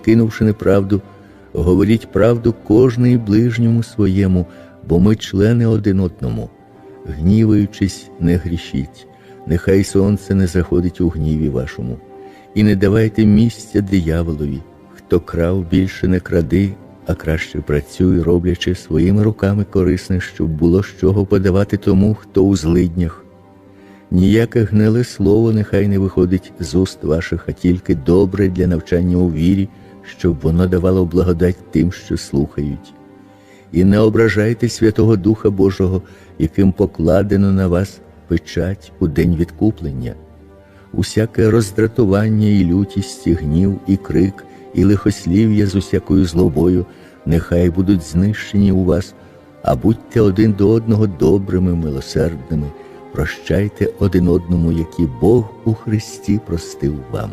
кинувши неправду, говоріть правду кожний ближньому своєму, бо ми члени один одному. Гніваючись, не грішіть, нехай сонце не заходить у гніві вашому, і не давайте місця дияволові. Хто крав, більше не кради, а краще працюй, роблячи своїми руками корисне, щоб було з чого подавати тому, хто у злиднях. Ніяке гниле слово нехай не виходить з уст ваших, а тільки добре для навчання у вірі, щоб воно давало благодать тим, що слухають. І не ображайте Святого Духа Божого, яким покладено на вас печать у день відкуплення. Усяке роздратування і лютість, і гнів, і крик, і лихослів'я з усякою злобою нехай будуть знищені у вас, а будьте один до одного добрими, милосердними, прощайте один одному, як і Бог у Христі простив вам.